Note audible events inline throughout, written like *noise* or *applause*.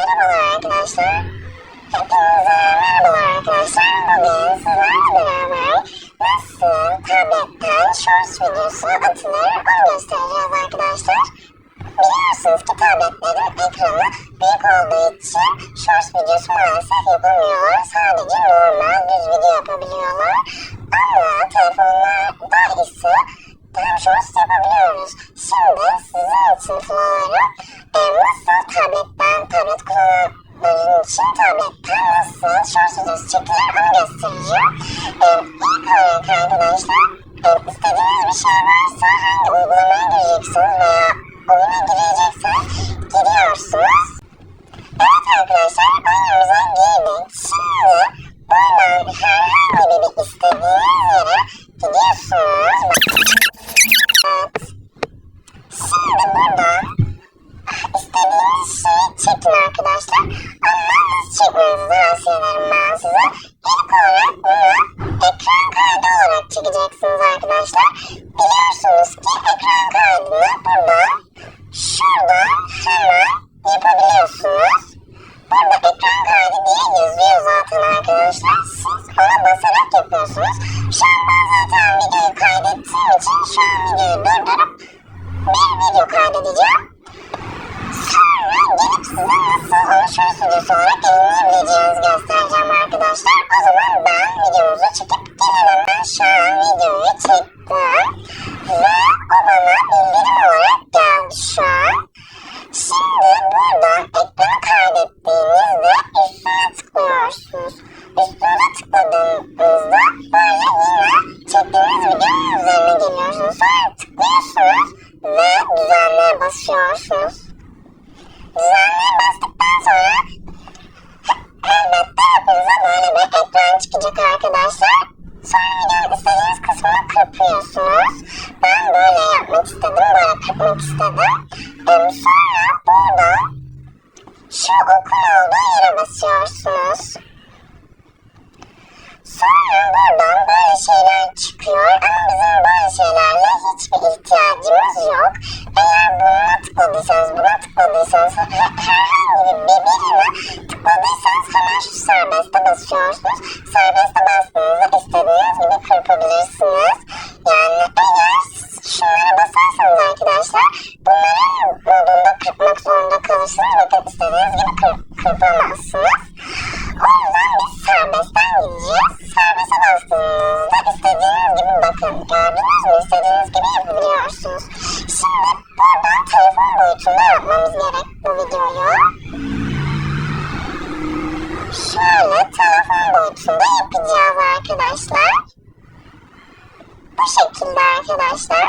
Merhabalar arkadaşlar. Hepinize merhabalar arkadaşlar. Bugün sizlerle beraber nasıl tabletten shorts videosu atılır onu göstereceğiz arkadaşlar. Biliyorsunuz ki tabletlerin ekranı büyük olduğu için shorts videosu maalesef yapamıyorlar. Sadece normal düz video yapabiliyorlar. Ama telefonlarda ise tam shorts yapabiliyoruz. Şimdi sizin için Şimdi burada ekranı kaydettiğinizde üstüne tıklıyorsunuz. Üstüne tıkladığınızda böyle yine çektiğiniz videonun üzerine geliyorsunuz. Sonra tıklıyorsunuz ve düzenleye basıyorsunuz. Ben böyle yapmak istedim, böyle kırpmak istedim. Ee, sonra buradan şu okun olduğu yere basıyorsunuz. Sonra buradan böyle şeyler çıkıyor ama bizim böyle şeylerle hiçbir ihtiyacımız yok. Eğer buna tıkladıysanız, buna tıkladıysanız, he- *laughs* herhangi bir birine tıkladıysanız hemen şu serbeste basıyorsunuz. Serbeste yapacağız arkadaşlar. Bu şekilde arkadaşlar.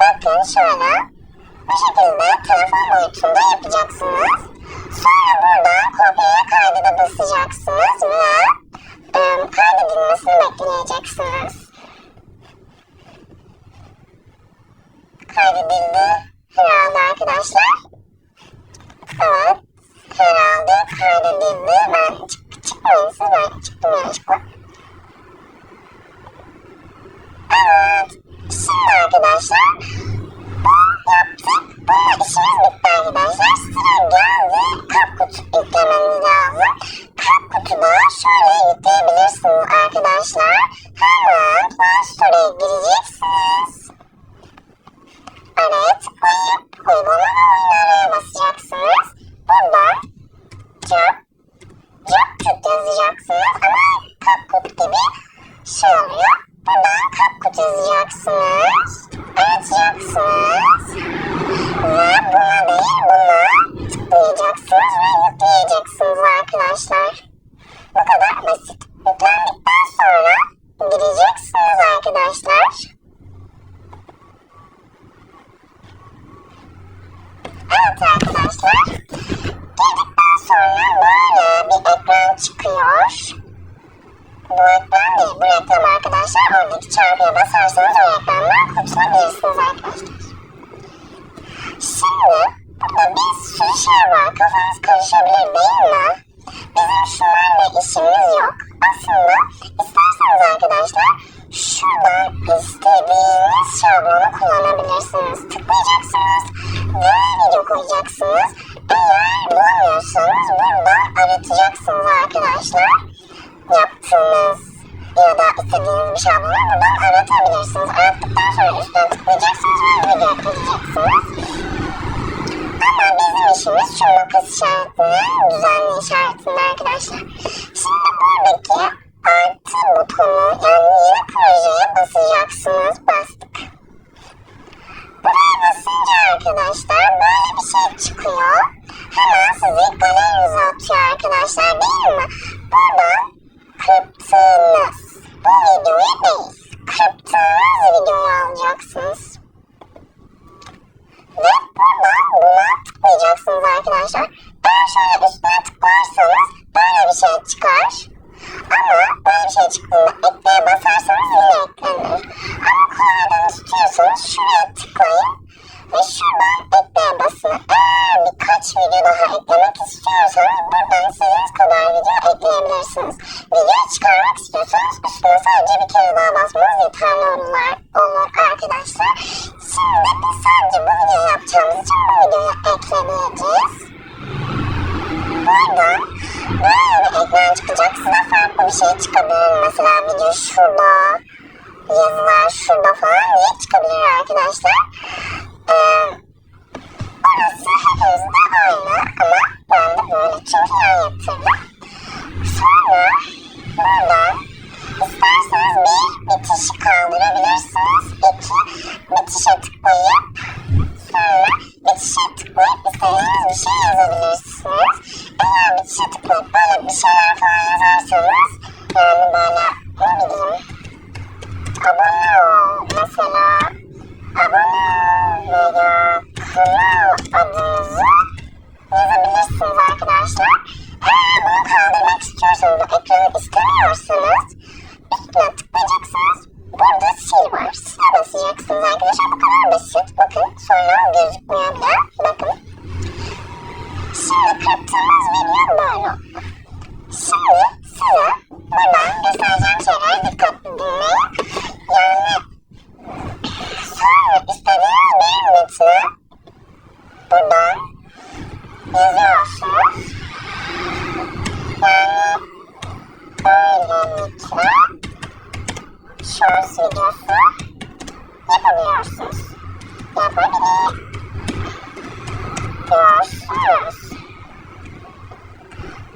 Bakın şöyle. Bu şekilde telefon boyutunda yapacaksınız. Sonra buradan kopyaya kaydıda basacaksınız ve e, kaydedilmesini bekleyeceksiniz. Kaydedildi herhalde arkadaşlar. Evet. Herhalde kaydedildi. Ben çık çıkmayın ben çıktım. Evet. Şimdi arkadaşlar bu yaptık. Bununla işimiz bitti arkadaşlar. Sıra geldi. CapCut yüklememiz lazım. CapCut'u da şöyle yükleyebilirsiniz arkadaşlar. Hemen Bu kadar basit. Yüklendikten sonra gireceksiniz arkadaşlar. Evet arkadaşlar. Girdikten sonra böyle bir ekran çıkıyor. Bu ekran değil, bu reklam arkadaşlar. Oradaki çarpıya basarsanız o ekrandan kurtulabilirsiniz arkadaşlar. Şimdi bu videoyu değil, kırptığınız videoyu alacaksınız. Ve buradan buna tıklayacaksınız arkadaşlar. Eğer şöyle üstüne tıklarsanız böyle bir şey çıkar. Ama böyle bir şey çıktığında ekleye basarsanız yine eklenir. Ama klavyeden istiyorsanız şuraya tıklayın. Ve şuradan ekleye basın. Eğer birkaç video daha eklemek istiyorsanız Come on. Yapabiliyorsunuz.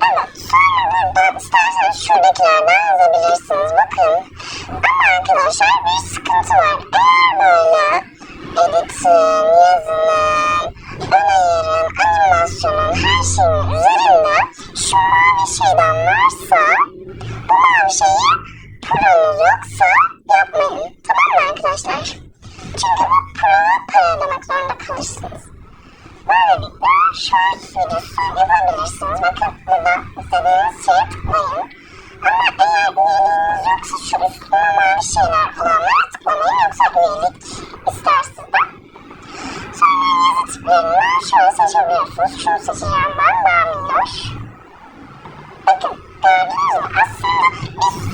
Evet, sonra burada isterseniz şuradakilerden yazabilirsiniz. Bakın. Ama arkadaşlar bir sıkıntı var. Eğer böyle editin, yazının, ön animasyonun her şeyin üzerinde şu mavi şeyden varsa bu mavi şeyi paranız yoksa yapmayın. Tamam mı arkadaşlar? Çünkü bu proya para ödemek zorunda kalırsınız. Böylelikle shorts videosu yapabilirsiniz. Bakın burada istediğiniz şeye tıklayın. Ama eğer üyeliğiniz yoksa şu üstüne mavi şeyler olanlara tıklamayın. Yoksa üyelik ister sizden. Sonra yazı tiplerini şöyle seçebiliyorsunuz. Şunu seçeceğim ben. Daha minnoş. Bakın gördünüz mü? Aslında bir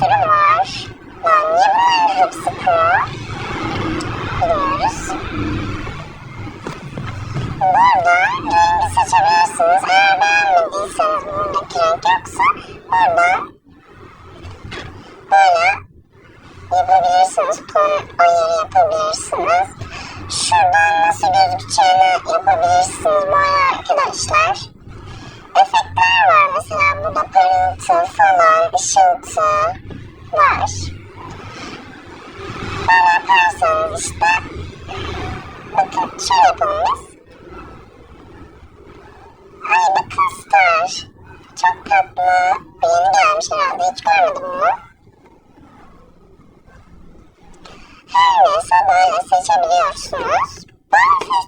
burada parıltı falan, ışıltı var. Böyle yaparsanız işte bakın yapalım biz. Ay bakın star. Çok tatlı. Bu yeni gelmiş herhalde hiç görmedim bunu. Her neyse böyle seçebiliyorsunuz. Böyle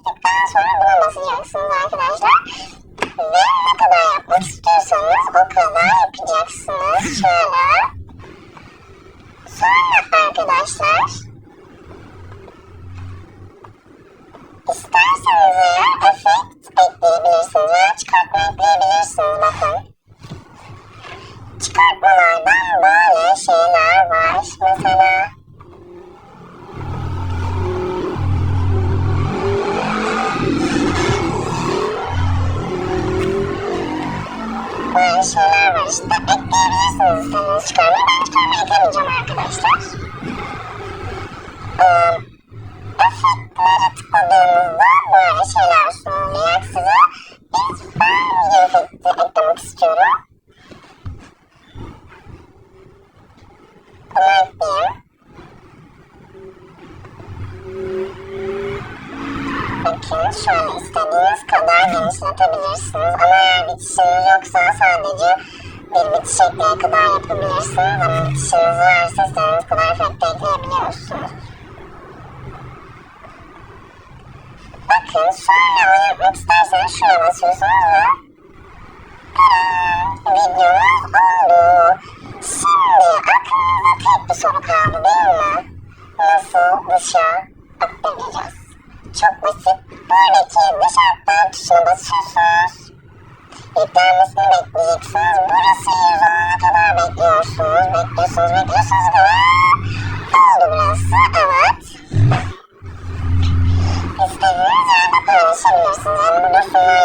çeşitli şekilde kulağa yapabilirsiniz ama kişiniz varsa isterseniz kulağa efekte ekleyebiliyorsunuz. Bakın sonra onu yapmak isterseniz şuna basıyorsunuz ve videonuz oldu. Şimdi aklınızda tek bir soru kaldı değil mi? Nasıl dışa atlayacağız? Çok basit. Buradaki dış alttan tuşuna basıyorsunuz. İddianlısını bekleyeceksiniz. Burası 110'a kadar bekliyorsunuz. Bekliyorsunuz, bekliyorsunuz. Aa, oldu burası, evet. İstediğiniz yerde konuşabilirsiniz. Hem burada sunuyor.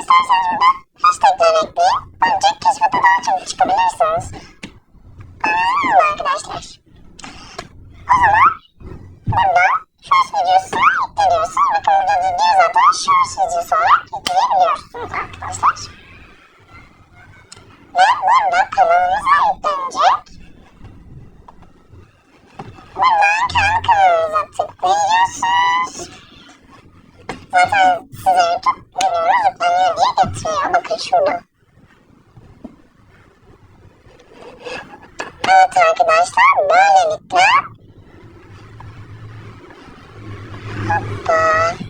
isterseniz burada hashtag DNFB ancak keşfete daha çabuk çıkabilirsiniz. Aa, arkadaşlar. 오.